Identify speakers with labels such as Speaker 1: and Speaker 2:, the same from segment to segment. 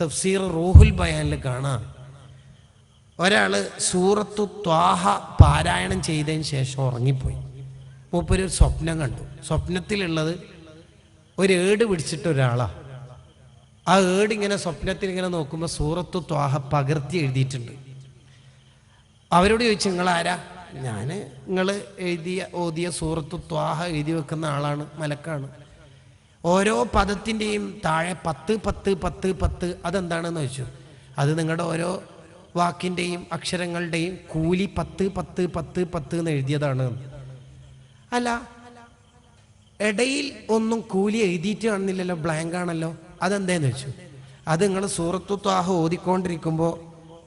Speaker 1: തഫ്സീർ റൂഹുൽ ബയാനിൽ കാണാം. ഒരാൾ സൂറത്തു ത്വാഹ പാരായണം ചെയ്തതിന് ശേഷം ഉറങ്ങിപ്പോയി. മൂപ്പര് ഒരു സ്വപ്നം കണ്ടു. സ്വപ്നത്തിലുള്ളത് ഒരു ഏട് പിടിച്ചിട്ട് ഒരാളാ. ആ ഏട് ഇങ്ങനെ സ്വപ്നത്തിൽ ഇങ്ങനെ നോക്കുമ്പോൾ സൂറത്തു ത്വാഹ പകർത്തി എഴുതിയിട്ടുണ്ട്. അവരോട് ചോദിച്ചു നിങ്ങൾ ആരാ ഞാൻ നിങ്ങൾ എഴുതിയ ഓതിയ സൂറത്തു ത്വാഹ എഴുതി വെക്കുന്ന ആളാണ് മലക്കാണ്. ഓരോ പദത്തിന്റെയും താഴെ പത്ത് പത്ത് പത്ത് പത്ത് അതെന്താണെന്ന് വെച്ചു. അത് നിങ്ങളുടെ ഓരോ വാക്കിന്റെയും അക്ഷരങ്ങളുടെയും കൂലി പത്ത് പത്ത് പത്ത് പത്ത് എന്ന് എഴുതിയതാണ്. അല്ല ഇടയിൽ ഒന്നും കൂലി എഴുതിയിട്ട് കാണുന്നില്ലല്ലോ ബ്ലാങ്ക് ആണല്ലോ. അതെന്തേന്ന് വെച്ചു? അത് നിങ്ങൾ സൂറത്തു ത്വാഹ ഓതിക്കൊണ്ടിരിക്കുമ്പോൾ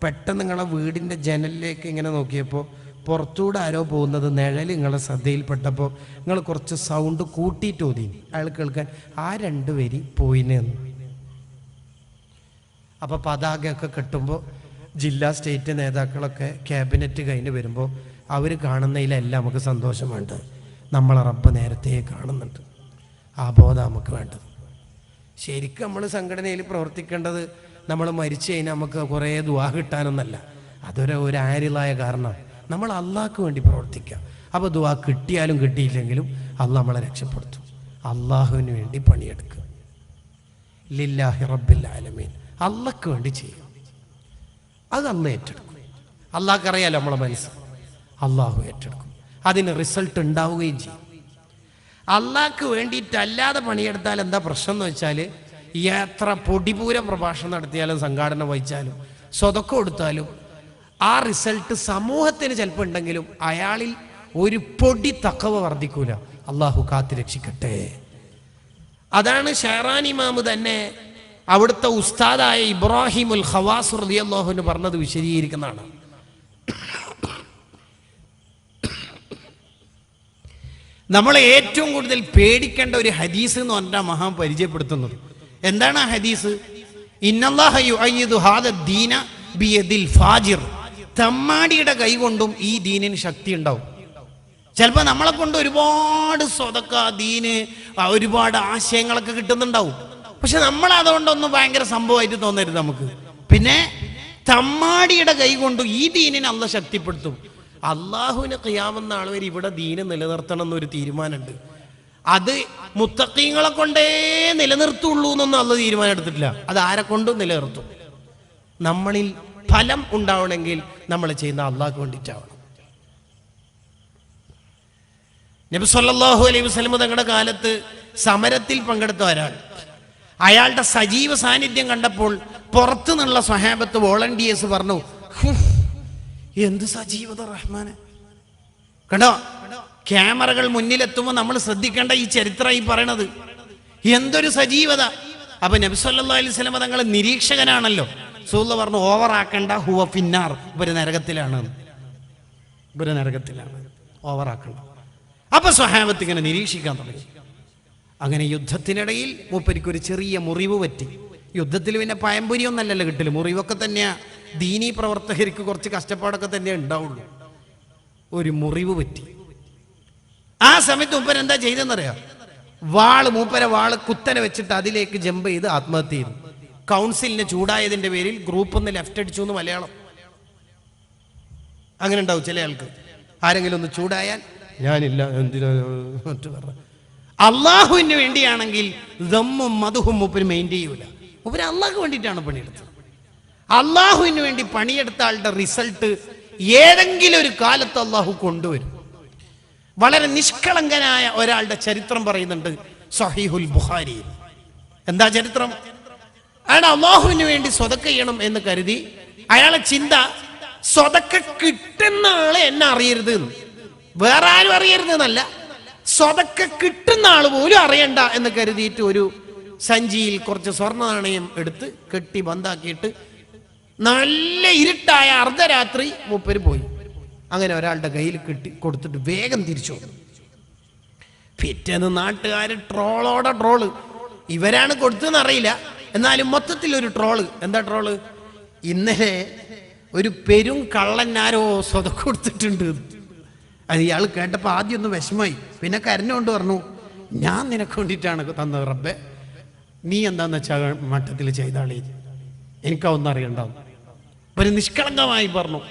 Speaker 1: പെട്ടെന്ന് നിങ്ങളെ വീടിന്റെ ജനലിലേക്ക് ഇങ്ങനെ നോക്കിയപ്പോൾ പുറത്തൂടെ ആരോ പോകുന്നത് നിഴൽ നിങ്ങളെ ശ്രദ്ധയിൽപ്പെട്ടപ്പോൾ നിങ്ങൾ കുറച്ച് സൗണ്ട് കൂട്ടിയിട്ട് ഓതി. അയാൾ കേൾക്കാൻ ആ രണ്ട് വരി പോയിനെന്ന് അപ്പോൾ പതാകയൊക്കെ കെട്ടുമ്പോൾ ജില്ലാ സ്റ്റേറ്റ് നേതാക്കളൊക്കെ ക്യാബിനറ്റ് കഴിഞ്ഞ് വരുമ്പോൾ അവർ കാണുന്നതിലെല്ലാം നമുക്ക് സന്തോഷം വേണ്ടത്. നമ്മളെ റബ്ബ് നേരത്തെ കാണുന്നുണ്ട്. ആ ബോധം നമുക്ക് വേണ്ടത്. ശരിക്കും നമ്മൾ സംഘടനയിൽ പ്രവർത്തിക്കേണ്ടത് നമ്മൾ മരിച്ചു കഴിഞ്ഞാൽ നമുക്ക് കുറേ ദുവാ കിട്ടാനൊന്നല്ല. അതൊരു ഒരു ആരിലായ കാരണം. നമ്മൾ അള്ളാഹ്ക്ക് വേണ്ടി പ്രവർത്തിക്കുക. അപ്പോൾ ദുവാ കിട്ടിയാലും കിട്ടിയില്ലെങ്കിലും അള്ളാഹ് നമ്മളെ രക്ഷപ്പെടുത്തും. അള്ളാഹുവിന് വേണ്ടി പണിയെടുക്കുക. ലില്ലാഹി റബ്ബിൽ ആലമീൻ. അള്ളക്ക് വേണ്ടി ചെയ്യും അത് അന്ന് ഏറ്റെടുക്കും. അള്ളാഹ്ക്ക് അറിയാലോ നമ്മളെ മനസ്സ്? അള്ളാഹു ഏറ്റെടുക്കും. അതിന് റിസൾട്ട് ഉണ്ടാവുകയും ചെയ്യും. അള്ളാഹ്ക്ക് വേണ്ടിയിട്ടല്ലാതെ പണിയെടുത്താൽ എന്താ പ്രശ്നം എന്ന് വെച്ചാൽ എത്ര പൊടിപൂരം പ്രഭാഷണം നടത്തിയാലും സംഘാടനം വഹിച്ചാലും സ്വതക്കം കൊടുത്താലും ആ റിസൾട്ട് സമൂഹത്തിന് ചിലപ്പോൾ ഉണ്ടെങ്കിലും അയാളിൽ ഒരു പൊടി തക്കവ വർദ്ധിക്കൂല. അള്ളാഹു കാത്തി രക്ഷിക്കട്ടെ. അതാണ് ഷെഹറാൻ ഇമാമ് തന്നെ അവിടുത്തെ ഉസ്താദായ ഇബ്രാഹിം ഉൽ ഖവാസ് റളിയല്ലാഹുവിന് പറഞ്ഞത് വിശദീകരിക്കുന്നതാണ്. നമ്മൾ ഏറ്റവും കൂടുതൽ പേടിക്കേണ്ട ഒരു ഹദീസ് എന്ന് പറഞ്ഞാൽ മഹാൻ പരിചയപ്പെടുത്തുന്നത്. എന്താണ് ആ ഹദീസ്? ഇന്നല്ലാഹ യുഅയ്യിദു ഹാദ ദീന ബിയദിൽ ഫാജിർ. തമ്മാടിയുടെ കൈ കൊണ്ടും ഈ ദീനിന് ശക്തി ഉണ്ടാവും. ചിലപ്പോൾ നമ്മളെ കൊണ്ട് ഒരുപാട് സ്വതക്ക ദീന് ഒരുപാട് ആശയങ്ങളൊക്കെ കിട്ടുന്നുണ്ടാവും. പക്ഷെ നമ്മൾ അതുകൊണ്ടൊന്നും ഭയങ്കര സംഭവമായിട്ട് തോന്നരുത് നമുക്ക്. പിന്നെ തമ്മാടിയുടെ കൈ കൊണ്ട് ഈ ദീനിനെ അല്ല ശക്തിപ്പെടുത്തും. അള്ളാഹുവിനെ കയ്യാവുന്ന ആൾ വരെ ഇവിടെ ദീന് നിലനിർത്തണം എന്നൊരു തീരുമാനമുണ്ട്. അത് മുത്തക്കീങ്ങളെ കൊണ്ടേ നിലനിർത്തുള്ളൂ എന്നൊന്നും അല്ല തീരുമാനം എടുത്തിട്ടില്ല. അത് ആരെ കൊണ്ടും നിലനിർത്തും. നമ്മളിൽ ഫലം ഉണ്ടാവണമെങ്കിൽ നമ്മൾ ചെയ്യുന്ന അള്ളാഹ് വേണ്ടിയിട്ടാവണം നബി സല്ലല്ലാഹു അലൈഹി വസല്ലം തങ്ങളുടെ കാലത്ത് സമരത്തിൽ പങ്കെടുത്ത ഒരാൾ. അയാളുടെ സജീവ സാന്നിധ്യം കണ്ടപ്പോൾ പുറത്തു നിന്നുള്ള സ്വഹാബത്ത് വോളണ്ടിയേഴ്സ് പറഞ്ഞു "ഹും, എന്ത് സജീവത റഹ്മാനെ. കണ്ടോ? ക്യാമറകൾ മുന്നിലെത്തുമ്പോൾ നമ്മൾ ശ്രദ്ധിക്കേണ്ട ഈ ചരിത്രം ഈ പറയണത്. എന്തൊരു സജീവത. അപ്പൊ നബിസ്വല്ലാ അലൈഹി വസല്ലം തങ്ങൾ നിരീക്ഷകനാണല്ലോ. സൂള്ള പറഞ്ഞു ഓവർ ആക്കണ്ട ഹുവ ഫിന്നാർ. ഇവർ നരകത്തിലാണ്. ഇവർ നരകത്തിലാണ്. ഓവർ ആക്കണ്ട അപ്പൊ സ്വഹാബത്ത് ഇങ്ങനെ നിരീക്ഷിക്കാൻ തുടങ്ങി. അങ്ങനെ യുദ്ധത്തിനിടയിൽ മൂപ്പരിക്കൊരു ചെറിയ മുറിവ് പറ്റി. യുദ്ധത്തിൽ പിന്നെ പയമ്പുരിയൊന്നല്ലല്ലോ കിട്ടില്ല മുറിവൊക്കെ തന്നെയാ. ദീനി പ്രവർത്തകർക്ക് കുറച്ച് കഷ്ടപ്പാടൊക്കെ തന്നെ ഉണ്ടാവുള്ളൂ. ഒരു മുറിവ് പറ്റി. ആ സമയത്ത് മൂപ്പൻ എന്താ ചെയ്തെന്നറിയാം വാൾ മൂപ്പര വാൾ കുത്തനെ വെച്ചിട്ട് അതിലേക്ക് ജമ്പ് ചെയ്ത് ആത്മഹത്യ ചെയ്തു. കൗൺസിലിന് ചൂടായതിന്റെ പേരിൽ ഗ്രൂപ്പ് ഒന്ന് ലെഫ്റ്റ് അടിച്ചു എന്ന് മലയാളം. അങ്ങനെ ഉണ്ടാവും ചില ആൾക്ക്. ആരെങ്കിലും ഒന്ന് ചൂടായാൽ ഞാനില്ല എന്തിനാ അള്ളാഹുവിന് വേണ്ടിയാണെങ്കിൽ ദമ്മും മധുഹും മൂപ്പര് മെയിന്റെയിൻ ചെയ്യൂല. മൂപ്പര് അള്ളാഹു വേണ്ടിയിട്ടാണ് പണിയെടുത്തത്. അള്ളാഹുവിന് വേണ്ടി പണിയെടുത്ത ആളുടെ റിസൾട്ട് ഏതെങ്കിലും ഒരു കാലത്ത് അള്ളാഹു കൊണ്ടുവരും. വളരെ നിഷ്കളങ്കനായ ഒരാളുടെ ചരിത്രം പറയുന്നുണ്ട് സഹീഹുൽ ബുഹാരി എന്താ ചരിത്രം? അയാൾ അള്ളാഹുവിന് വേണ്ടി സ്വതക്ക ചെയ്യണം എന്ന് കരുതി അയാളെ ചിന്ത സ്വതക്ക കിട്ടുന്ന ആളെ എന്നെ അറിയരുത് എന്ന്. വേറെ ആരും അറിയരുത് എന്നല്ല. സ്വതക്ക കിട്ടുന്ന ആൾ പോലും അറിയണ്ട എന്ന് കരുതിയിട്ട് ഒരു സഞ്ചിയിൽ കുറച്ച് സ്വർണ നാണയം എടുത്ത് കെട്ടി ബന്ധാക്കിയിട്ട് നല്ല ഇരുട്ടായ അർദ്ധരാത്രി മൂപ്പര് പോയി. അങ്ങനെ ഒരാളുടെ കയ്യിൽ കിട്ടി കൊടുത്തിട്ട് വേഗം തിരിച്ചു വന്നു. പിറ്റേന്ന് നാട്ടുകാർ ട്രോളോടെ ട്രോൾ. ഇവരാണ് കൊടുത്തതെന്ന് അറിയില്ല. എന്നാലും മൊത്തത്തിൽ ഒരു ട്രോൾ. എന്താ ട്രോൾ? ഇന്നലെ ഒരു പെരും കള്ളന്നാരോ സ്വത കൊടുത്തിട്ടുണ്ട്. അത് ഇയാൾ കേട്ടപ്പോൾ ആദ്യം ഒന്ന് വിഷമായി പിന്നെ കരഞ്ഞുകൊണ്ട് പറഞ്ഞു ഞാൻ നിനക്ക് വേണ്ടിയിട്ടാണ് തന്നത് റബ്ബെ. നീ എന്താന്ന് വെച്ചാൽ മട്ടത്തിൽ ചെയ്താളി? എനിക്കതൊന്നും അറിയണ്ടാവും. ഒരു നിഷ്കളങ്കമായി പറഞ്ഞു.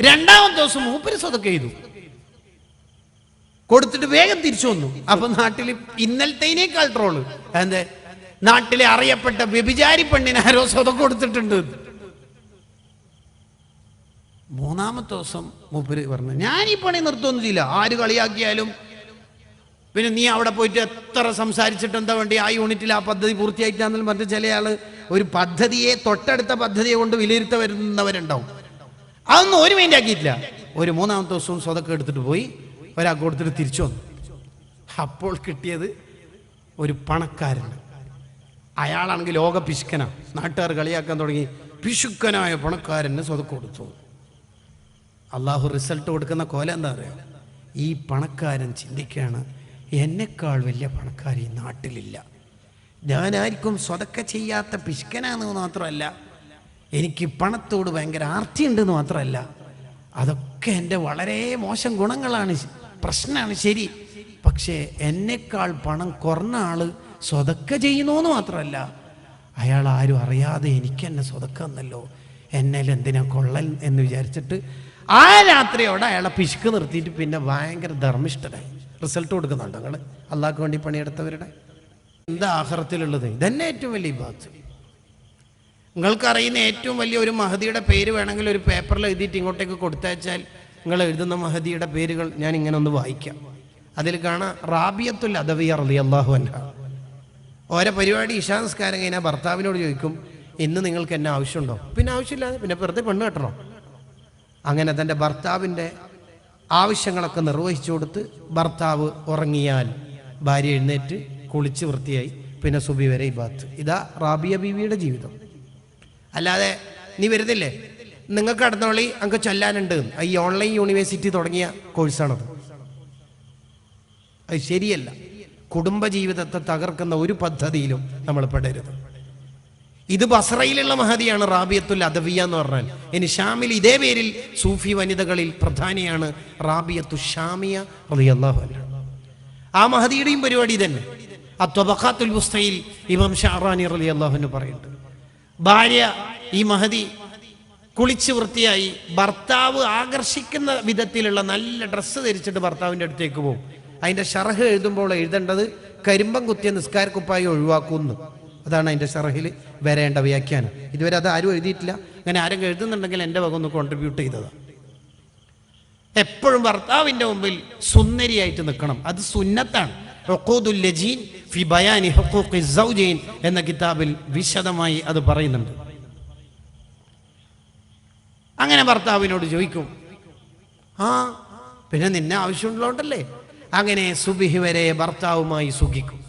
Speaker 1: രണ്ടാമത്തെ ദിവസം മൂപ്പര് സ്വതൊക്കെ ചെയ്തു. കൊടുത്തിട്ട് വേഗം തിരിച്ചു വന്നു. അപ്പൊ നാട്ടിൽ ഇന്നലത്തേനേക്കാൾ ട്രോൾ. എന്താ നാട്ടിലെ അറിയപ്പെട്ട വ്യഭിചാരി പെണ്ണിന് ആരോ സ്വതം കൊടുത്തിട്ടുണ്ട്. മൂന്നാമത്തെ ദിവസം മൂപ്പര് പറഞ്ഞു ഞാൻ ഈ പണി നിർത്തുമൊന്നും ചെയ്യില്ല ആര് കളിയാക്കിയാലും പിന്നെ നീ അവിടെ പോയിട്ട് എത്ര സംസാരിച്ചിട്ട് എന്താ വേണ്ടി? ആ യൂണിറ്റിൽ ആ പദ്ധതി പൂർത്തിയായിട്ടാണെന്ന് പറഞ്ഞ് ചില ആൾ ഒരു പദ്ധതിയെ തൊട്ടടുത്ത പദ്ധതിയെ കൊണ്ട് വിലയിരുത്ത വരുന്നവരുണ്ടാവും. അതൊന്നും ഒരു മൈൻഡ് ആക്കിയിട്ടില്ല. ഒരു മൂന്നാമത്തെ ദിവസവും സ്വതൊക്കെ എടുത്തിട്ട് പോയി ഒരാൾക്ക് കൊടുത്തിട്ട് തിരിച്ചു വന്നു. അപ്പോൾ കിട്ടിയത് ഒരു പണക്കാരൻ അയാളാണെങ്കിൽ ലോക പിശുക്കന. നാട്ടുകാർ കളിയാക്കാൻ തുടങ്ങി. പിശുക്കനായ പണക്കാരന് സ്വതക്ക് കൊടുത്തു. അള്ളാഹു റിസൾട്ട് കൊടുക്കുന്ന കോല എന്താ പറയുക ഈ പണക്കാരൻ ചിന്തിക്കുകയാണ് എന്നെക്കാൾ വലിയ പണക്കാർ ഈ നാട്ടിലില്ല. ഞാനായിരിക്കും സ്വതക്ക ചെയ്യാത്ത പിശുക്കനാന്ന് മാത്രമല്ല എനിക്ക് പണത്തോട് ഭയങ്കര ആർത്തിയുണ്ടെന്ന് മാത്രമല്ല അതൊക്കെ എന്റെ വളരെ മോശം ഗുണങ്ങളാണ് പ്രശ്നമാണ് ശരി. പക്ഷേ എന്നെക്കാൾ പണം കുറഞ്ഞ ആൾ സ്വതക്ക ചെയ്യുന്നു മാത്രമല്ല അയാൾ ആരും അറിയാതെ എനിക്ക് എന്നെ സ്വതക്കന്നല്ലോ എന്നെ എന്തിനാ കൊള്ളൽ എന്ന് വിചാരിച്ചിട്ട് ആ രാത്രിയോടെ അയാളെ പിശുക്ക് നിർത്തിയിട്ട് പിന്നെ ഭയങ്കര ധർമ്മിഷ്ഠനായി. റിസൾട്ട് കൊടുക്കുന്നുണ്ട് നിങ്ങൾ അള്ളാഹ്ക്ക് വേണ്ടി പണിയെടുത്തവരുടെ? എന്താ ആഹ്റത്തിലുള്ളത്? ഇതന്നെ ഏറ്റവും വലിയ ബാത്ത് നിങ്ങൾക്കറിയുന്ന ഏറ്റവും വലിയ ഒരു മഹദിയുടെ പേര് വേണമെങ്കിൽ ഒരു പേപ്പറിൽ എഴുതിയിട്ട് ഇങ്ങോട്ടേക്ക് കൊടുത്തയച്ചാൽ നിങ്ങൾ എഴുതുന്ന മഹദിയുടെ പേരുകൾ ഞാൻ ഇങ്ങനെ ഒന്ന് വായിക്കാം. അതിൽ കാണാം റാബിയത്തുൽ അദവിയ അള്ളാഹു അൻഹ. ഓരോ പരിപാടി ഇഷാനസ്കാരം കഴിഞ്ഞാൽ ഭർത്താവിനോട് ചോദിക്കും ഇന്ന് നിങ്ങൾക്ക് എന്നെ ആവശ്യമുണ്ടോ? പിന്നെ ആവശ്യമില്ലാതെ പിന്നെ വെറുതെ പെണ്ണ് കെട്ടണോ? അങ്ങനെ തന്റെ ഭർത്താവിന്റെ ആവശ്യങ്ങളൊക്കെ നിർവഹിച്ചു കൊടുത്ത് ഭർത്താവ് ഉറങ്ങിയാൽ ഭാര്യ എഴുന്നേറ്റ് കുളിച്ച് വൃത്തിയായി പിന്നെ സുബി വരെ ഈ ബാത്ത് ഇതാ റാബിയ ബീവിയുടെ ജീവിതം. അല്ലാതെ നീ വരുന്നില്ലേ? നിങ്ങൾക്ക് അടുത്തോളി അങ്ങ് ചൊല്ലാനുണ്ട്. ഈ ഓൺലൈൻ യൂണിവേഴ്സിറ്റി തുടങ്ങിയ കോഴ്സാണത്. അത് ശരിയല്ല. കുടുംബജീവിതത്തെ തകർക്കുന്ന ഒരു പദ്ധതിയിലും നമ്മൾ പെടരുത്. ഇത് ബസ്രയിലുള്ള മഹതിയാണ് റാബിയത്തുൽ അദവിയ എന്ന് പറഞ്ഞാൽ. ഇനി ഷാമിൽ ഇതേ പേരിൽ സൂഫി വനിതകളിൽ പ്രധാനിയാണ് റാബിയത്തു ഷാമിയ റളിയല്ലാഹു ആ മഹദിയുടെയും പരിപാടി തന്നെ അത്വബഖാത്തുൽ ബുസ്തയിൽ ഇമാം ഷാറാനി റളിയല്ലാഹു പറയുന്നുണ്ട്. ഭാര്യ ഈ മഹദി കുളിച്ച് വൃത്തിയായി ഭർത്താവ് ആകർഷിക്കുന്ന വിധത്തിലുള്ള നല്ല ഡ്രസ്സ് ധരിച്ചിട്ട് ഭർത്താവിന്റെ അടുത്തേക്ക് പോകും. അതിന്റെ ഷറഹ് എഴുതുമ്പോൾ എഴുതേണ്ടത് കരിമ്പം കുത്തിയ നിസ്കാരക്കുപ്പായി ഒഴിവാക്കുന്നു. അതാണ് അതിന്റെ ഷറഹിൽ വരേണ്ട വ്യാഖ്യാനം. ഇതുവരെ അത് ആരും എഴുതിയിട്ടില്ല. അങ്ങനെ ആരും എഴുതുന്നുണ്ടെങ്കിൽ എന്റെ വക ഒന്ന് കോൺട്രിബ്യൂട്ട് ചെയ്തതാണ് എപ്പോഴും ഭർത്താവിന്റെ മുമ്പിൽ സുന്ദരിയായിട്ട് നിൽക്കണം. അത് സുന്നത്താണ്. ലജീൻ ഫി ബയാനി സൗജൈൻ എന്ന കിതാബിൽ വിശദമായി അത് പറയുന്നുണ്ട്. അങ്ങനെ ഭർത്താവിനോട് ചോദിക്കും ആ പിന്നെ നിന്നെ ആവശ്യമുള്ളതുകൊണ്ടല്ലേ? അങ്ങനെ സുബിഹി വരെ ഭർത്താവുമായി സുഖിക്കും.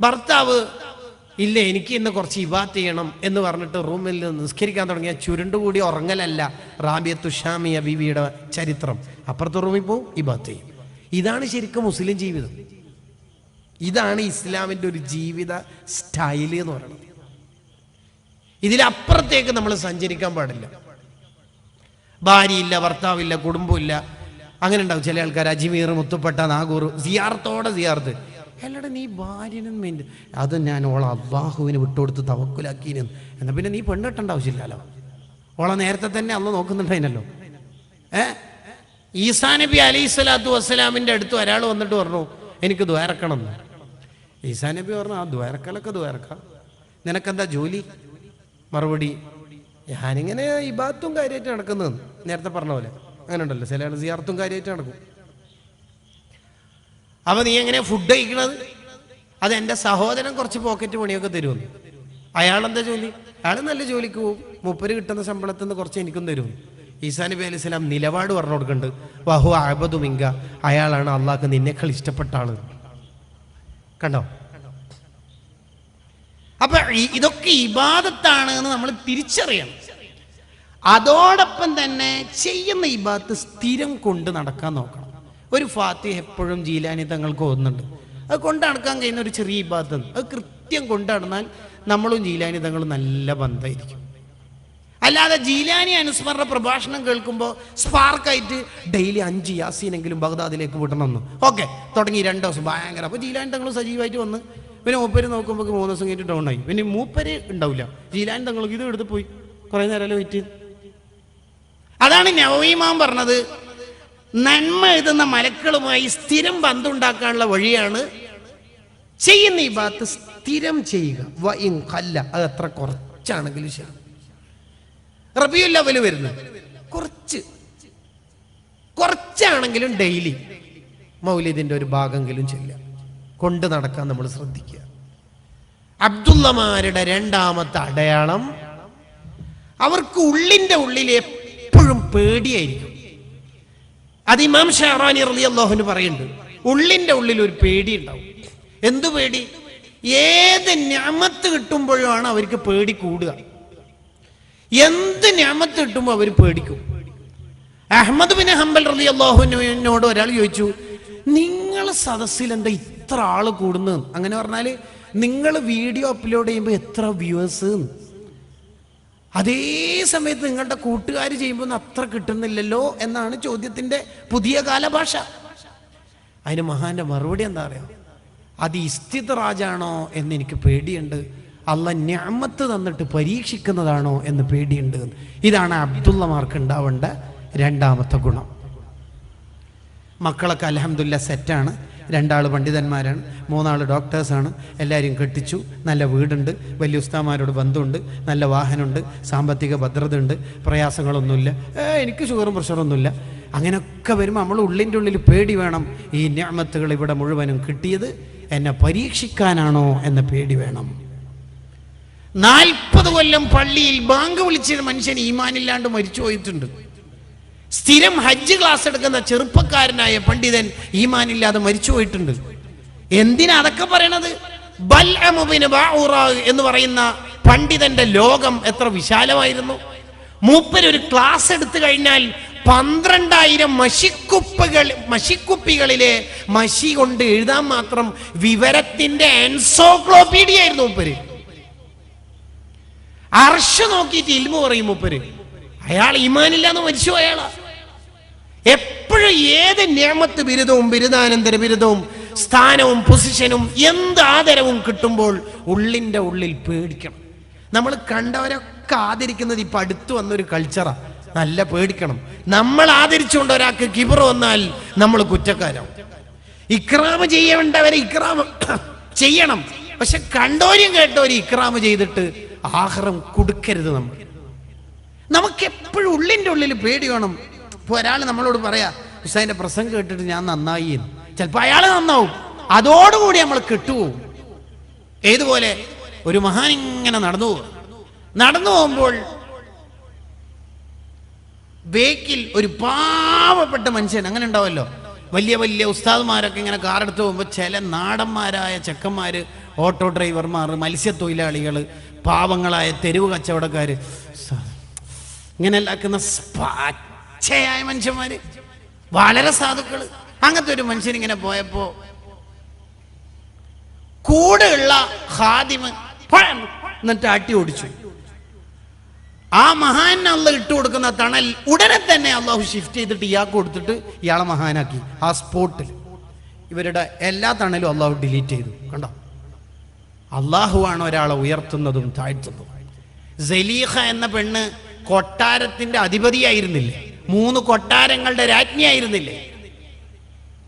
Speaker 1: ഭർത്താവ് ഇല്ല എനിക്ക് ഇന്ന് കുറച്ച് ഇബാത്ത് ചെയ്യണം എന്ന് പറഞ്ഞിട്ട് റൂമിൽ നിന്ന് നിസ്കരിക്കാൻ തുടങ്ങിയ ചുരുണ്ടുകൂടി ഉറങ്ങലല്ല റാബിയത്തു ഷാമിയ ബീവിയുടെ ചരിത്രം. അപ്പുറത്തെ റൂമിൽ പോവും ഇബാത്ത് ചെയ്യും. ഇതാണ് ശരിക്കും മുസ്ലിം ജീവിതം. ഇതാണ് ഇസ്ലാമിന്റെ ഒരു ജീവിത സ്റ്റൈൽ എന്ന് പറയുന്നത് ഇതിലപ്പുറത്തേക്ക് നമ്മൾ സഞ്ചരിക്കാൻ പാടില്ല. ഭാര്യയില്ല ഭർത്താവില്ല കുടുംബമില്ല അങ്ങനെ ഉണ്ടാവും ചില ആൾക്കാർ അജ്മീർ മുത്തുപ്പെട്ട നാഗൂർ സിയാർത്തോടെ സിയാർത്ത്. അല്ലടാ നീ ഭാര്യനും മെയിന്റെ അത് ഞാൻ ഓളെ അബ്ബാഹുവിന് വിട്ടുകൊടുത്ത് തവക്കുലാക്കീനും. എന്നാൽ പിന്നെ നീ പെണ്ണിട്ടേണ്ട ആവശ്യമില്ലല്ലോ. ഓളെ നേരത്തെ തന്നെ അന്ന് നോക്കുന്നുണ്ടായിനല്ലോ. ഏ? ഈസാ നബി അലൈഹി സ്വലാത്തു വസ്സലാമിന്റെ അടുത്ത് ഒരാൾ വന്നിട്ട് പറഞ്ഞു എനിക്ക് ദ്വാരക്കണം എന്ന്. ഈസാ നബി പറഞ്ഞു ആ ദ്വാരക്കലൊക്കെ ദ്വാരക്ക. നിനക്കെന്താ ജോലി? മറുപടി ഞാനിങ്ങനെ ഇബാത്തും കാര്യമായിട്ട് നടക്കുന്നത് നേരത്തെ പറഞ്ഞ പോലെ. അങ്ങനെ ഉണ്ടല്ലോ ചില ആൾ സിയാർത്തും കാര്യമായിട്ട് നടക്കും. അപ്പൊ നീ എങ്ങനെ ഫുഡ് കഴിക്കണത്? അത് എന്റെ സഹോദരൻ കുറച്ച് പോക്കറ്റ് പണിയൊക്കെ തരുമെന്ന്. എന്താ ജോലി? അയാൾ നല്ല ജോലിക്ക് പോകും മുപ്പര് കിട്ടുന്ന ശമ്പളത്തിൽ നിന്ന് കുറച്ച് എനിക്കും തരുമെന്ന് ഈസാ നബി അലൈഹി സ്വലാം നിലപാട് പറഞ്ഞു കൊടുക്കുന്നുണ്ട്. വഹു അബദു മിങ്ക. അയാളാണ് അള്ളാഹ്ക്ക് നിന്നേക്കാൾ ഇഷ്ടപ്പെട്ട ആൾ. കണ്ടോ? അപ്പൊ ഇതൊക്കെ ഇബാദത്താണ് എന്ന് നമ്മൾ തിരിച്ചറിയണം. അതോടൊപ്പം തന്നെ ചെയ്യുന്ന ഇബാദത്ത് സ്ഥിരം കൊണ്ട് നടക്കാൻ നോക്കണം. ഒരു ഫാത്തിഹ എപ്പോഴും ജീലാനി തങ്ങൾക്ക് ഓന്നുണ്ട് അത് കൊണ്ട് നടക്കാൻ കഴിയുന്ന ഒരു ചെറിയ ഇബാദത്ത്. അത് കൃത്യം കൊണ്ട് നടന്നാൽ നമ്മളും ജീലാനി തങ്ങളും നല്ല ബന്ധമായിരിക്കും. അല്ലാതെ ജീലാനി അനുസ്മരണ പ്രഭാഷണം കേൾക്കുമ്പോൾ സ്പാർക്കായിട്ട് ഡെയിലി അഞ്ച് യാസീനെങ്കിലും ബഗ്ദാദിലേക്ക് വിടണമെന്ന്. ഓക്കെ തുടങ്ങി രണ്ട് ദിവസം ഭയങ്കര. അപ്പോൾ ജീലാനി തങ്ങൾ സജീവമായിട്ട് വന്ന് പിന്നെ മൂപ്പര് നോക്കുമ്പോൾ മൂന്ന് ദിവസം കഴിഞ്ഞിട്ട് ഡൗൺ ആയി. പിന്നെ മൂപ്പര് ഉണ്ടാവില്ല. ജീലാനി തങ്ങൾക്ക് ഇത് എടുത്ത് പോയി. കുറേ നേരം വെയിറ്റ് ചെയ്ത്? അതാണ് നവീമാൻ പറഞ്ഞത്. നന്മ എഴുതുന്ന മലക്കളുമായി സ്ഥിരം ബന്ധുണ്ടാക്കാനുള്ള വഴിയാണ് ചെയ്യുന്ന ഈ ഭാഗത്ത് സ്ഥിരം ചെയ്യുക. വ കല്ല അത് എത്ര കുറച്ചാണെങ്കിലും ശരി. റബിയു ലെവൽ വരുന്നത് കുറച്ച്. കുറച്ചാണെങ്കിലും ഡെയിലി മൗലിദിന്റെ ഒരു ഭാഗമെങ്കിലും ചെല്ലുക. കൊണ്ട് നടക്കാൻ നമ്മൾ ശ്രദ്ധിക്കുക. അബ്ദുള്ളമാരുടെ രണ്ടാമത്തെ അടയാളം അവർക്ക് ഉള്ളിന്റെ ഉള്ളിൽ എപ്പോഴും പേടിയായിരിക്കും. അത് ഇമാം ഷാറാനി റലി അള്ളാഹുന് പറയുന്നുണ്ട്. ഉള്ളിന്റെ ഉള്ളിൽ ഒരു പേടി ഉണ്ടാവും. എന്തു പേടി? ഏത് ഞാമത്ത് കിട്ടുമ്പോഴാണ് അവർക്ക് പേടി കൂടുക? എന്ത് ഞാമത്ത് കിട്ടുമ്പോൾ അവർ പേടിക്കും? അഹമ്മദ് ബിൻ ഹംബൽ റലി അള്ളാഹുവിനോട് ഒരാൾ ചോദിച്ചു നിങ്ങൾ സദസ്സിൽ എന്താ ഇത്ര ആൾ കൂടുന്നു അങ്ങനെ പറഞ്ഞാൽ നിങ്ങൾ വീഡിയോ അപ്ലോഡ് ചെയ്യുമ്പോൾ എത്ര വ്യൂവേഴ്സ്? അതേ സമയത്ത് നിങ്ങളുടെ കൂട്ടുകാർ ചെയ്യുമ്പോൾ ഒന്നും അത്ര കിട്ടുന്നില്ലല്ലോ എന്നാണ് ചോദ്യത്തിന്റെ പുതിയ കാലഭാഷ. അതിന് മഹാന്റെ മറുപടി എന്താ പറയുക അത് ഇസ്തിത്റാജാണോ എന്ന് എനിക്ക് പേടിയുണ്ട്. അല്ല ഞാമത്ത് തന്നിട്ട് പരീക്ഷിക്കുന്നതാണോ എന്ന് പേടിയുണ്ട്. ഇതാണ് അബ്ദുള്ളമാർക്ക് ഉണ്ടാവേണ്ട രണ്ടാമത്തെ ഗുണം. മക്കളൊക്കെ അലഹമില്ല സെറ്റാണ് രണ്ടാൾ പണ്ഡിതന്മാരാണ് മൂന്നാൾ ഡോക്ടേഴ്സാണ്. എല്ലാവരും കെട്ടിച്ചു. നല്ല വീടുണ്ട് വലിയ ഉസ്താമാരോട് ബന്ധമുണ്ട് നല്ല വാഹനമുണ്ട് സാമ്പത്തിക ഭദ്രത ഉണ്ട് പ്രയാസങ്ങളൊന്നുമില്ല എനിക്ക് ഷുഗറും പ്രഷറൊന്നുമില്ല. അങ്ങനെയൊക്കെ വരുമ്പോൾ നമ്മൾ ഉള്ളിന്റെ ഉള്ളിൽ പേടി വേണം. ഈ ഞാമത്തുകൾ ഇവിടെ മുഴുവനും കിട്ടിയത് എന്നെ പരീക്ഷിക്കാനാണോ എന്ന പേടി വേണം. നാൽപ്പത് കൊല്ലം പള്ളിയിൽ ബാങ്ക് വിളിച്ച മനുഷ്യൻ ഈമാനില്ലാണ്ട് മരിച്ചു പോയിട്ടുണ്ട്. സ്ഥിരം ഹജ്ജ് ക്ലാസ് എടുക്കുന്ന ചെറുപ്പക്കാരനായ പണ്ഡിതൻ ഈമാനില്ലാതെ മരിച്ചു പോയിട്ടുണ്ട്. എന്തിനാ അതൊക്കെ പറയണത്? ബൽ എന്ന് പറയുന്ന പണ്ഡിതന്റെ ലോകം എത്ര വിശാലമായിരുന്നു. മൂപ്പരൊരു ക്ലാസ് എടുത്തു കഴിഞ്ഞാൽ പന്ത്രണ്ടായിരം മഷിക്കുപ്പകൾ മഷിക്കുപ്പികളിലെ മഷി കൊണ്ട് എഴുതാൻ മാത്രം വിവരത്തിന്റെ എൻസോക്ലോപീഡിയ ആയിരുന്നു മൂപ്പര്. അർഷ നോക്കിയിട്ട് ഇൽമു പറയും മൂപ്പര്. അയാൾ ഇമാനില്ലാന്ന് മരിച്ചു അയാളാ എപ്പോഴും ഏത് നിയമത്ത് ബിരുദവും ബിരുദാനന്തര ബിരുദവും സ്ഥാനവും പൊസിഷനും എന്ത് ആദരവും കിട്ടുമ്പോൾ ഉള്ളിന്റെ ഉള്ളിൽ പേടിക്കണം. നമ്മൾ കണ്ടവരൊക്കെ ആദരിക്കുന്നത് ഇപ്പം അടുത്ത് വന്നൊരു കൾച്ചറാണ് നല്ല പേടിക്കണം. നമ്മൾ ആദരിച്ചുകൊണ്ട് ഒരാൾക്ക് കിബർ വന്നാൽ നമ്മൾ കുറ്റക്കാരാവും. ഇക്രാമ് ചെയ്യേണ്ടവരെ ഇക്രാമ് ചെയ്യണം. പക്ഷെ കണ്ടോരും കേട്ടോരും ഇക്രാമ് ചെയ്തിട്ട് ആഹാരം കൊടുക്കരുത് നമ്മൾ. നമുക്ക് എപ്പോഴും ഉള്ളിന്റെ ഉള്ളിൽ പേടി വേണം. ഇപ്പോൾ ഒരാൾ നമ്മളോട് പറയാ ഹുസൈന്റെ പ്രസംഗം കേട്ടിട്ട് ഞാൻ നന്നായി എന്ന്. ചിലപ്പോൾ അയാൾ നന്നാവും. അതോടുകൂടി നമ്മൾ കിട്ടുപോകും ഏതുപോലെ? ഒരു മഹാൻ ഇങ്ങനെ നടന്നു പോകും. നടന്നു പോകുമ്പോൾ ബേക്കിൽ ഒരു പാവപ്പെട്ട മനുഷ്യൻ അങ്ങനെ ഉണ്ടാവല്ലോ. വലിയ വലിയ ഉസ്താദ്മാരൊക്കെ ഇങ്ങനെ കാറെടുത്ത് പോകുമ്പോൾ ചില നാടന്മാരായ ചെക്കന്മാര് ഓട്ടോ ഡ്രൈവർമാർ മത്സ്യത്തൊഴിലാളികൾ പാവങ്ങളായ തെരുവ് കച്ചവടക്കാർ ഇങ്ങനെ ഉണ്ടാക്കുന്ന പച്ചയായ മനുഷ്യന്മാര്. വളരെ സാധുക്കൾ. അങ്ങനത്തെ ഒരു മനുഷ്യൻ ഇങ്ങനെ പോയപ്പോ കൂടെയുള്ള ഹാദിമ് എന്നിട്ട് അട്ടി ഓടിച്ചു. ആ മഹാൻ അള്ള ഇട്ട് കൊടുക്കുന്ന തണൽ ഉടനെ തന്നെ അള്ളാഹു ഷിഫ്റ്റ് ചെയ്തിട്ട് ഇയാൾക്ക് കൊടുത്തിട്ട് ഇയാളെ മഹാനാക്കി. ആ സ്പോട്ടിൽ ഇവരുടെ എല്ലാ തണലും അള്ളാഹു ഡിലീറ്റ് ചെയ്തു. കണ്ടോ? അള്ളാഹുവാണ് ഒരാളെ ഉയർത്തുന്നതും താഴ്ത്തുന്നതും. സലീഹ എന്ന പെണ്ണ് കൊട്ടാരത്തിന്റെ അധിപതിയായിരുന്നില്ലേ? മൂന്ന് കൊട്ടാരങ്ങളുടെ രാജ്ഞിയായിരുന്നില്ലേ?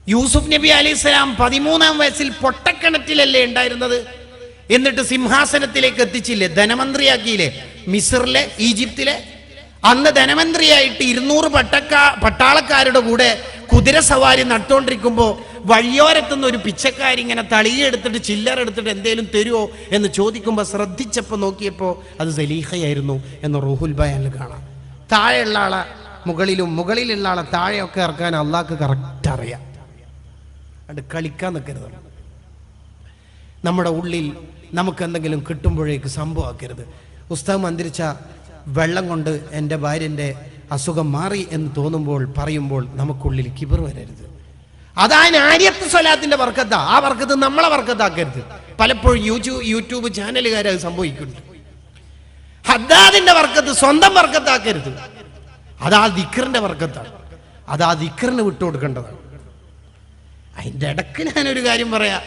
Speaker 1: യൂസുഫ് നബി അലി സ്വലാം പതിമൂന്നാം വയസ്സിൽ പൊട്ടക്കിണറ്റിലല്ലേ ഉണ്ടായിരുന്നത്? എന്നിട്ട് സിംഹാസനത്തിലേക്ക് എത്തിച്ചില്ലേ? ധനമന്ത്രിയാക്കിയില്ലേ? മിസറിലെ ഈജിപ്തിലെ? അന്ന് ധനമന്ത്രിയായിട്ട് ഇരുന്നൂറ് പട്ടക്കാ പട്ടാളക്കാരുടെ കൂടെ കുതിര സവാരി നട്ടുകൊണ്ടിരിക്കുമ്പോൾ വഴിയോരത്തുനിന്ന് ഒരു പിച്ചക്കാരി ഇങ്ങനെ തളിയെടുത്തിട്ട് ചില്ലറ എടുത്തിട്ട് എന്തേലും തരുമോ എന്ന് ചോദിക്കുമ്പോൾ ശ്രദ്ധിച്ചപ്പോൾ നോക്കിയപ്പോൾ അത് സലീഹയായിരുന്നു എന്ന് റൂഹുൽ ബയാനിൽ കാണാം. താഴെയുള്ള ആളെ മുകളിലും മുകളിലുള്ള ആളെ താഴെയൊക്കെ ഇറക്കാൻ അള്ളാഹ്ക്ക് കറക്റ്റ് അറിയാം. അത് കളിക്കാൻ നിൽക്കരുത്. നമ്മുടെ ഉള്ളിൽ നമുക്ക് എന്തെങ്കിലും കിട്ടുമ്പോഴേക്ക് സംഭവമാക്കരുത്. പുസ്തകം അന്തരിച്ച വെള്ളം കൊണ്ട് എന്റെ ഭാര്യന്റെ അസുഖം മാറി എന്ന് തോന്നുമ്പോൾ പറയുമ്പോൾ നമുക്കുള്ളിൽ കിബർ വരരുത്. അതാണ് ആര്യത്ത് സ്വലാത്തിന്റെ വർക്കത്ത. ആ വർക്കത്ത് നമ്മളെ വർക്കത്താക്കരുത്. പലപ്പോഴും യൂട്യൂബ് യൂട്യൂബ് ചാനലുകാരത് സംഭവിക്കുന്നുണ്ട്. ഹദ്ദാദിന്റെ വർക്കത്ത് സ്വന്തം വർക്കത്താക്കരുത്. അത് ആ ദിക്കറിന്റെ വർഗത്താണ്. അത് ആ ദിക്കറിന് വിട്ടുകൊടുക്കേണ്ടതാണ്. അതിന്റെ ഇടയ്ക്ക് ഞാനൊരു കാര്യം പറയാ.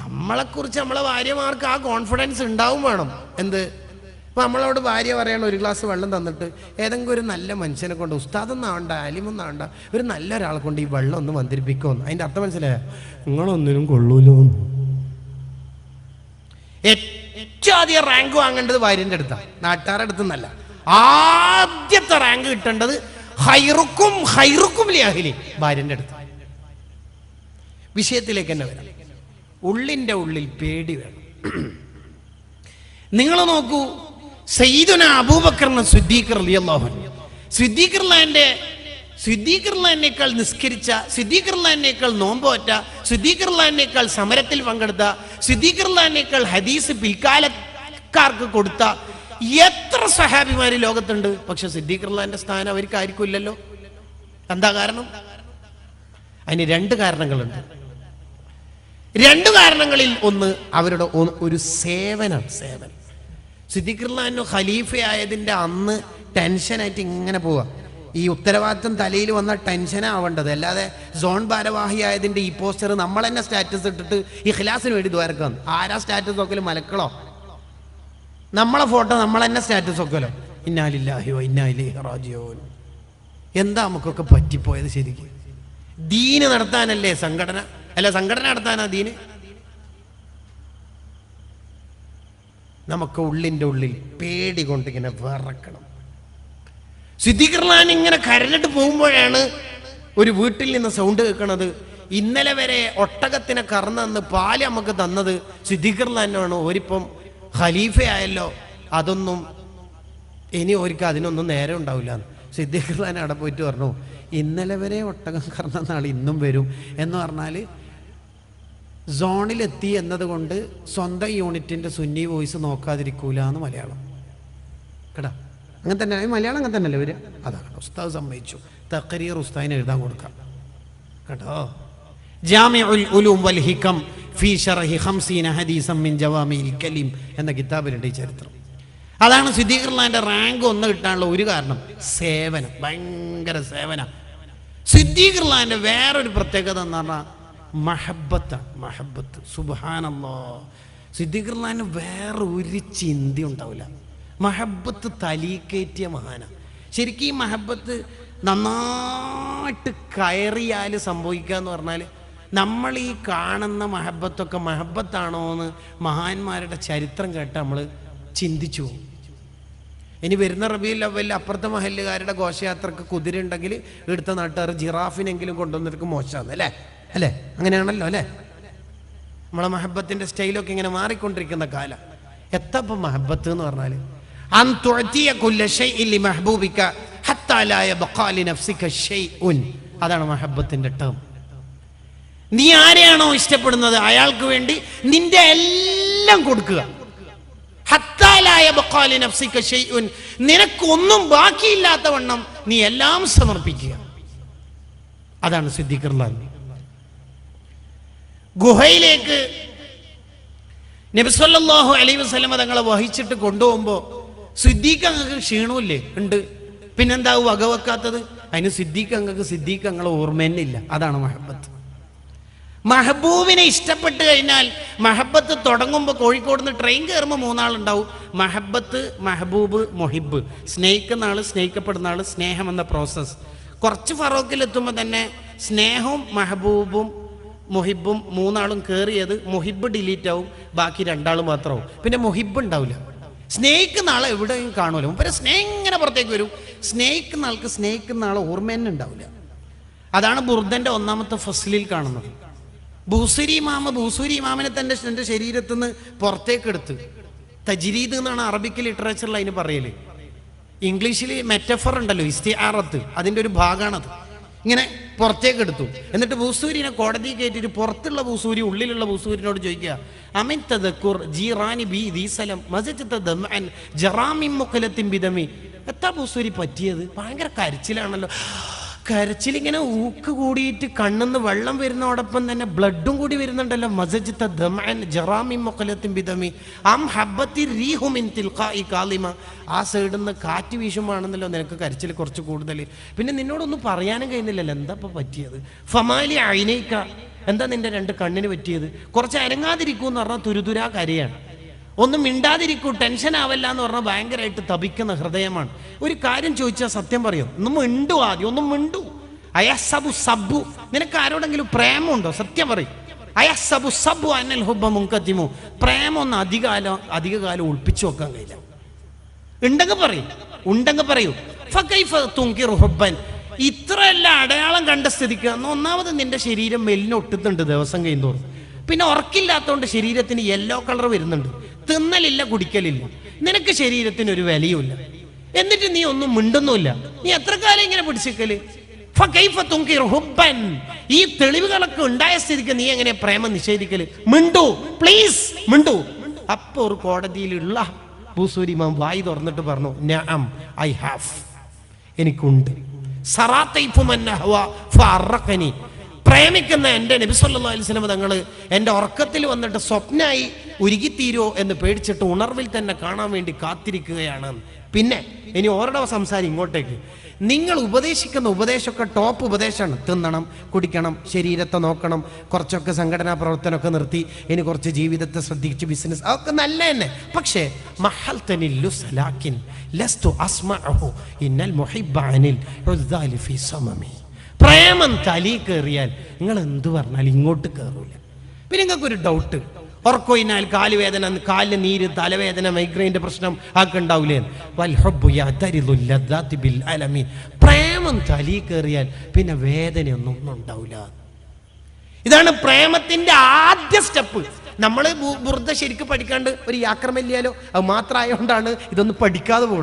Speaker 1: നമ്മളെക്കുറിച്ച് നമ്മളെ ഭാര്യമാർക്ക് ആ കോൺഫിഡൻസ് ഉണ്ടാവും വേണം. എന്ത്? ഇപ്പൊ നമ്മളോട് ഭാര്യ പറയണം ഒരു ഗ്ലാസ് വെള്ളം തന്നിട്ട് ഏതെങ്കിലും ഒരു നല്ല മനുഷ്യനെ കൊണ്ട് ഉസ്താദെന്നാവണ്ട അലിമെന്നാവണ്ട ഒരു നല്ല ഒരാളെ കൊണ്ട് ഈ വെള്ളം ഒന്ന് മന്ത്രിപ്പിക്കുമെന്ന് അതിന്റെ അർത്ഥം മനസ്സിലായ? നിങ്ങളൊന്നിനും കൊള്ളൂലോ ഏറ്റവും ആദ്യം റാങ്ക് വാങ്ങേണ്ടത് ഭാര്യന്റെ അടുത്താണ് നാട്ടുകാരുടെ അടുത്തുനിന്നല്ല ആദ്യത്തെ റാങ്ക് കിട്ടേണ്ടത് ഹൈറുക്കും ഹൈറുക്കും ലിയാഹിലി ഭാര്യന്റെ അടുത്ത്. വിഷയത്തിലേക്ക് തന്നെ വരാം. ഉള്ളിന്റെ ഉള്ളിൽ പേടി വേണം. നിങ്ങൾ നോക്കൂ സയ്യിദുന അബൂബക്കറിന് സിദ്ദീഖർ അലിയല്ലാഹുൻ സിദ്ദീഖർലാന്റെ സിദ്ദീഖർലാനേക്കാൾ നിസ്കരിച്ച സിദ്ദീഖർലാനേക്കാൾ നോമ്പോറ്റ സിദ്ദീഖർലാനേക്കാൾ സമരത്തിൽ പങ്കെടുത്ത സിദ്ദീഖർലാനേക്കാൾ ഹദീസ് പിൽക്കാലക്കാർക്ക് കൊടുത്ത എത്ര സഹാബിമാര് ലോകത്തുണ്ട്? പക്ഷെ സിദ്ദീഖർലാന്റെ സ്ഥാനം അവർക്ക് ആയിരിക്കും ഇല്ലല്ലോ എന്താ കാരണം? അതിന് രണ്ട് കാരണങ്ങളുണ്ട്. രണ്ട് കാരണങ്ങളിൽ ഒന്ന് അവരുടെ ഒരു സേവനം സേവനം. ഖലീഫ ഖലീഫയായതിന്റെ അന്ന് ടെൻഷനായിട്ട് ഇങ്ങനെ പോവാ. ഈ ഉത്തരവാദിത്തം തലയിൽ വന്ന ടെൻഷനാവേണ്ടത് അല്ലാതെ സോൺ ഭാരവാഹിയായതിന്റെ ഈ പോസ്റ്റർ നമ്മൾ തന്നെ സ്റ്റാറ്റസ് ഇട്ടിട്ട് ഇഖ്ലാസിന് വേണ്ടി ദ്വാരക്കാന്ന്. ആരാ സ്റ്റാറ്റസ് നോക്കലും? മലക്കളോ? നമ്മളെ ഫോട്ടോ നമ്മൾ തന്നെ സ്റ്റാറ്റസ് നോക്കലോ ഇന്നാലില്ലാഹിയോ ഇന്നാലിഹി റാജിയോൻ എന്താ നമുക്കൊക്കെ പറ്റിപ്പോയത് ശരിക്കും? ദീന് നടത്താനല്ലേ സംഘടന? അല്ല സംഘടന നടത്താനാ ദീന്? നമുക്ക് ഉള്ളിന്റെ ഉള്ളിൽ പേടി കൊണ്ട് ഇങ്ങനെ വിറക്കണം. സിദ്ധിഖർലാൻ ഇങ്ങനെ കരഞ്ഞിട്ട് പോകുമ്പോഴാണ് ഒരു വീട്ടിൽ നിന്ന് സൗണ്ട് കേൾക്കണത്. ഇന്നലെ വരെ ഒട്ടകത്തിനെ കറന്നു പാൽ നമുക്ക് തന്നത് സിദ്ധിഖർലാനാണ് ഒരിപ്പം ഖലീഫയായല്ലോ. അതൊന്നും ഇനി ഒരിക്കൽ അതിനൊന്നും നേരെ ഉണ്ടാവില്ല സിദ്ധിഖർലാൻ അവിടെ പോയിട്ട് പറഞ്ഞു ഇന്നലെ വരെ ഒട്ടകം കറന്ന നാൾ ഇന്നും വരും. എന്ന് പറഞ്ഞാൽ സോണിലെത്തി എന്നതുകൊണ്ട് സ്വന്തം യൂണിറ്റിന്റെ സുന്നി വോയിസ് നോക്കാതിരിക്കൂല എന്ന് മലയാളം. കേടാ അങ്ങനെ തന്നെ മലയാളം അങ്ങനെ തന്നെയല്ലേ വരിക? അതാണ് ഉസ്താദ് സമ്മതിച്ചു. തക്കരീർ ഉസ്താദിന് എഴുതാൻ കൊടുക്കാം. കേട്ടോ? ജാമിഉൽ ഉലൂം വൽ ഫീ ഷറഹി ഹംസീന ഹദീസം മിൻ ജവാമിൽ കലീം എന്ന കിതാബിലുണ്ട് ഈ ചരിത്രം. അതാണ് സിദ്ദീഖുർലാന്റെ റാങ്ക് ഒന്ന് കിട്ടാനുള്ള ഒരു കാരണം. സേവനം. ഭയങ്കര സേവനം. സിദ്ദീഖുർലാന്റെ വേറൊരു പ്രത്യേകത എന്ന് പറഞ്ഞാൽ മഹബത്താണ് മഹബത്ത്. സുബാനല്ലോ സിദ്ദീഖുർലാന് വേറെ ഒരു ചിന്തി ഉണ്ടാവില്ല. മഹബത്ത് തലീക്കേറ്റിയ മഹാന. ശരിക്കും ഈ മഹബത്ത് നന്നായിട്ട് കയറിയാൽ സംഭവിക്കുക എന്ന് പറഞ്ഞാൽ നമ്മൾ ഈ കാണുന്ന മഹബത്തൊക്കെ മഹബത്താണോ എന്ന് മഹാന്മാരുടെ ചരിത്രം കേട്ട് നമ്മൾ ചിന്തിച്ചു ഇനി വരുന്ന റബിയിൽ അവലിൽ അപ്പുറത്തെ മഹല്ലുകാരുടെ ഘോഷയാത്രക്ക് കുതിര ഉണ്ടെങ്കിൽ എടുത്ത നാട്ടുകാർ ജിറാഫിനെങ്കിലും കൊണ്ടുവന്നിട്ട് മോശമാണ് അല്ലേ? അല്ലേ? അങ്ങനെയാണല്ലോ അല്ലേ? നമ്മളെ മഹബത്തിന്റെ സ്റ്റൈലൊക്കെ ഇങ്ങനെ മാറിക്കൊണ്ടിരിക്കുന്ന കാലം. എത്തപ്പം മഹബത്ത് എന്ന് പറഞ്ഞാൽ അതാണ് മഹബത്തിന്റെ ടേം നീ ആരെയാണോ ഇഷ്ടപ്പെടുന്നത്? അയാൾക്ക് വേണ്ടി നിന്റെ എല്ലാം കൊടുക്കുക. ഹത്താലായ നഫ്സിക്ക ലി നഫ്സിക ശൈഉൻ. നിനക്കൊന്നും ബാക്കിയില്ലാത്ത വണ്ണം നീ എല്ലാം സമർപ്പിക്കുക. അതാണ് സിദ്ധിക്കർലാൽ ഗുഹയിലേക്ക് നബിസ്വല്ലാഹു അലൈ വസ്ലമ തങ്ങളെ വഹിച്ചിട്ട് കൊണ്ടുപോകുമ്പോൾ സിദ്ദീഖ് അങ്ങക്ക് ക്ഷീണമില്ലേ? ഉണ്ട്. പിന്നെന്താ വകവെക്കാത്തത്? അതിന് സിദ്ദീഖ് അങ്ങക്ക് സിദ്ദീഖ് അങ്ങളെ ഓർമ്മ തന്നെ ഇല്ല അതാണ് മഹബത്ത്. മഹബൂബിനെ ഇഷ്ടപ്പെട്ട് കഴിഞ്ഞാൽ മഹബത്ത് തുടങ്ങുമ്പോൾ കോഴിക്കോട് നിന്ന് ട്രെയിൻ കയറുമ്പോൾ മൂന്നാളുണ്ടാവും. മഹബത്ത് മഹബൂബ് മൊഹിബ്. സ്നേഹിക്കുന്ന ആൾ സ്നേഹിക്കപ്പെടുന്ന ആൾ സ്നേഹം എന്ന പ്രോസസ്സ് കുറച്ച് ഫറോക്കിലെത്തുമ്പോൾ തന്നെ സ്നേഹവും മഹബൂബും മൊഹിബും മൂന്നാളും കയറിയത് മൊഹിബ് ഡിലീറ്റ് ആവും ബാക്കി രണ്ടാൾ മാത്രമാവും. പിന്നെ മൊഹിബ് ഉണ്ടാവില്ല. സ്നേഹിക്കുന്ന ആളെ എവിടെയും കാണുമല്ലോ മുമ്പേ സ്നേഹം ഇങ്ങനെ പുറത്തേക്ക് വരും. സ്നേഹിക്കുന്ന ആൾക്ക് സ്നേഹിക്കുന്ന ആളെ ഓർമ്മ തന്നെ ഉണ്ടാവില്ല. അതാണ് ബുർദന്റെ ഒന്നാമത്തെ ഫസ്ലിൽ കാണുന്നത്. ബൂസരി മാമ ബൂസൂരി മാമനെ തന്റെ എന്റെ ശരീരത്തിൽ നിന്ന് പുറത്തേക്ക് എടുത്ത്. തജ്രീദ് എന്നാണ് അറബിക്ക് ലിറ്ററേച്ചറിൽ അതിന് പറയൽ. ഇംഗ്ലീഷിൽ മെറ്റഫർ ഉണ്ടല്ലോ ഇസ്തിആറത്ത് അതിന്റെ ഒരു ഭാഗമാണത് ഇങ്ങനെ പുറത്തേക്ക് എടുത്തു. എന്നിട്ട് ബൂസൂരിനെ കോടതി കയറ്റിയിട്ട് പുറത്തുള്ള ബൂസൂരി ഉള്ളിലുള്ള ബൂസൂരിനോട് ചോദിക്കുക അമിൻ തദക്കുർ ജീറാനി ബി ദീസലം മുഖലത്തിൻ ബൂസൂരി പറ്റിയത്? ഭയങ്കര കരച്ചിലാണല്ലോ. കരച്ചിലിങ്ങനെ ഊക്ക് കൂടിയിട്ട് കണ്ണെന്ന് വെള്ളം വരുന്നതോടൊപ്പം തന്നെ ബ്ലഡും കൂടി വരുന്നുണ്ടല്ലോ. മസജിത്ത കാലിമ. ആ സൈഡിൽ നിന്ന് കാറ്റ് വീശുമ്പോഴാണെന്നല്ലോ നിനക്ക് കരച്ചിൽ കുറച്ച് കൂടുതൽ. പിന്നെ നിന്നോടൊന്നും പറയാനും കഴിയുന്നില്ലല്ലോ. എന്താ ഇപ്പൊ പറ്റിയത്? ഫമാലി അയിനേക്ക. എന്താ നിന്റെ രണ്ട് കണ്ണിന് പറ്റിയത്? കുറച്ച് അനങ്ങാതിരിക്കൂ എന്ന് പറഞ്ഞാൽ തുരുതുരാ കരയാണ്. ഒന്നും മിണ്ടാതിരിക്കൂ ടെൻഷൻ ആവല്ല എന്ന് പറഞ്ഞാൽ ഭയങ്കരമായിട്ട് തപിക്കുന്ന ഹൃദയമാണ്. ഒരു കാര്യം ചോദിച്ചാൽ സത്യം പറയും ഒന്നും മിണ്ടു ആദ്യം ഒന്നും മിണ്ടു. അയസബു സബ്ബു. നിനക്ക് ആരോടെങ്കിലും പ്രേമമുണ്ടോ? സത്യം പറയും. അയസബു സബ്ബു അനൽ ഹുബ മുങ്കത്തിമു പ്രേമം ഒന്ന് അധികാലം അധികകാലം ഒളിപ്പിച്ചു വെക്കാൻ കഴിയില്ല. ഉണ്ടെങ്കിൽ പറയും ഉണ്ടെങ്കിൽ പറയൂ. ഫക്കൈഫ തുങ്കിറു ഹുബ്ബൻ. ഇത്രയെല്ലാം അടയാളം കണ്ട സ്ഥിതിക്ക് ഒന്നാമത് നിന്റെ ശരീരം മെലിനൊട്ടുന്നുണ്ട് ദിവസം കഴിയുന്തോറും. പിന്നെ ഉറക്കില്ലാത്തതുകൊണ്ട് ശരീരത്തിന് യെല്ലോ കളർ വരുന്നുണ്ട്. തിന്നലില്ല കുടിക്കലില്ല. നിനക്ക് ശരീരത്തിന് ഒരു വിലയുമില്ല. എന്നിട്ട് നീ ഒന്നും മിണ്ടുന്നുമില്ല. നീ എത്ര കാലം ഇങ്ങനെ പിടിച്ചിക്കൽ. ഈ തെളിവുകളൊക്കെ ഉണ്ടായ സ്ഥിതിക്ക് നീ എങ്ങനെ പ്രേമം നിഷേധിക്കൽ? മിണ്ടു പ്ലീസ് മിണ്ടു. അപ്പൊ ഒരു കോടതിയിലുള്ള ഭൂസൂരിമാം വായി തുറന്നിട്ട് പറഞ്ഞു ഐ ഹാവ് എനിക്കുണ്ട്. പ്രേമിക്കുന്ന എന്റെ നബി സല്ലല്ലാഹു അലൈഹി വസല്ലം തങ്ങൾ എന്റെ ഉറക്കത്തിൽ വന്നിട്ട് സ്വപ്നമായി ഉരുകിത്തീരോ എന്ന് പേടിച്ചിട്ട് ഉണർവിൽ തന്നെ കാണാൻ വേണ്ടി കാത്തിരിക്കുകയാണ്. പിന്നെ ഇനി ഓരോ സംസാരം ഇങ്ങോട്ടേക്ക്. നിങ്ങൾ ഉപദേശിക്കുന്ന ഉപദേശമൊക്കെ ടോപ്പ് ഉപദേശമാണ്. തിന്നണം കുടിക്കണം ശരീരത്തെ നോക്കണം കുറച്ചൊക്കെ സംഘടനാ പ്രവർത്തനമൊക്കെ നിർത്തി ഇനി കുറച്ച് ജീവിതത്തെ ശ്രദ്ധിച്ച് ബിസിനസ് അതൊക്കെ നല്ല തന്നെ. പക്ഷേ മഹൽ തനില്ലു ലസ്തു അസ്മഅഹു ഇന്നൽ ഫീ സമമി. പ്രേമം തലി കയറിയാൽ നിങ്ങൾ എന്തു പറഞ്ഞാൽ ഇങ്ങോട്ട് കയറൂല. പിന്നെ നിങ്ങൾക്ക് ഒരു ഡൗട്ട് ഉറക്കൊയിനാൽ കാലുവേദന കാലിന് നീര് തലവേദന മൈഗ്രൈന്റെ പ്രശ്നം ആക്കെ ഉണ്ടാവില്ലേ പ്രേമം തലി കയറിയാൽ പിന്നെ വേദനയൊന്നും ഒന്നും ഉണ്ടാവില്ല ഇതാണ് പ്രേമത്തിന്റെ ആദ്യ സ്റ്റെപ്പ്. നമ്മൾ ബുർദ ശരിക്കും പഠിക്കാണ്ട് ഒരു യാക്രമല്യാലോ അത് മാത്രമായതുകൊണ്ടാണ് ഇതൊന്നും പഠിക്കാതെ പോകുന്നത്